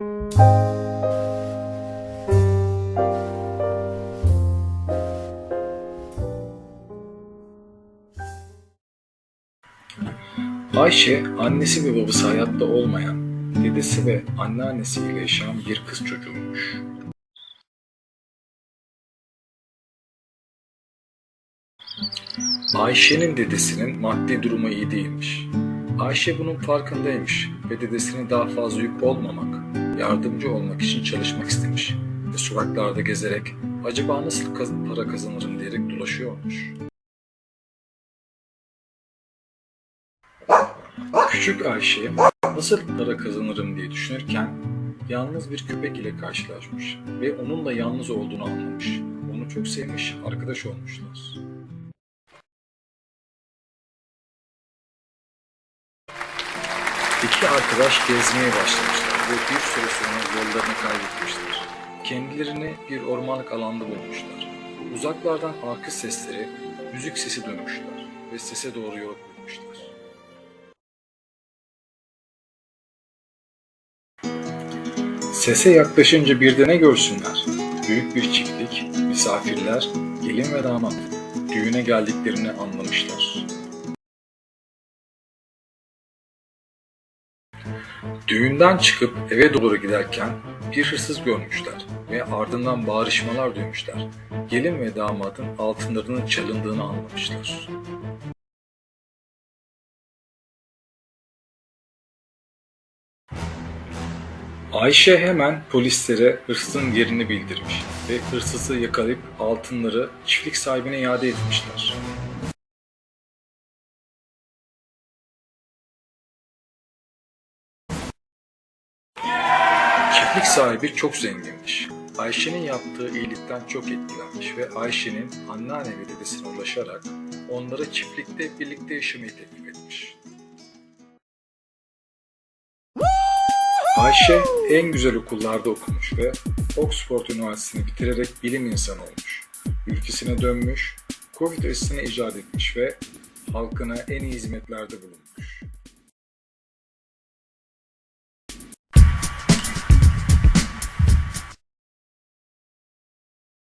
Ayşe, annesi ve babası hayatta olmayan, dedesi ve anneannesiyle yaşayan bir kız çocuğuymuş. Ayşe'nin dedesinin maddi durumu iyi değilmiş. Ayşe bunun farkındaymış ve dedesine daha fazla yük olmamak, yardımcı olmak için çalışmak istemiş ve sokaklarda gezerek acaba nasıl para kazanırım diyerek dolaşıyormuş. Küçük Ayşe nasıl para kazanırım diye düşünürken yalnız bir köpek ile karşılaşmış ve onunla yalnız olduğunu anlamış. Onu çok sevmiş, arkadaş olmuşlar. İki arkadaş gezmeye başlamışlar ve bir süre sonra yollarını kaybetmişler. Kendilerini bir ormanlık alanda bulmuşlar. Uzaklardan arka sesleri, müzik sesi duymuşlar ve sese doğru yol bulmuşlar. Sese yaklaşınca bir de ne görsünler? Büyük bir çiftlik, misafirler, gelin ve damat. Düğüne geldiklerini anlamışlar. Düğünden çıkıp eve doğru giderken bir hırsız görmüşler ve ardından bağırışmalar duymuşlar. Gelin ve damadın altınlarının çalındığını anlamışlar. Ayşe hemen polislere hırsızın yerini bildirmiş ve hırsızı yakalayıp altınları çiftlik sahibine iade etmişler. Çiftlik sahibi çok zenginmiş. Ayşe'nin yaptığı iyilikten çok etkilenmiş ve Ayşe'nin anneanne ve dedesine ulaşarak onlara çiftlikte birlikte yaşamayı teklif etmiş. Ayşe en güzel okullarda okumuş ve Oxford Üniversitesi'ni bitirerek bilim insanı olmuş. Ülkesine dönmüş, Covid aşısını icat etmiş ve halkına en iyi hizmetlerde bulunmuş.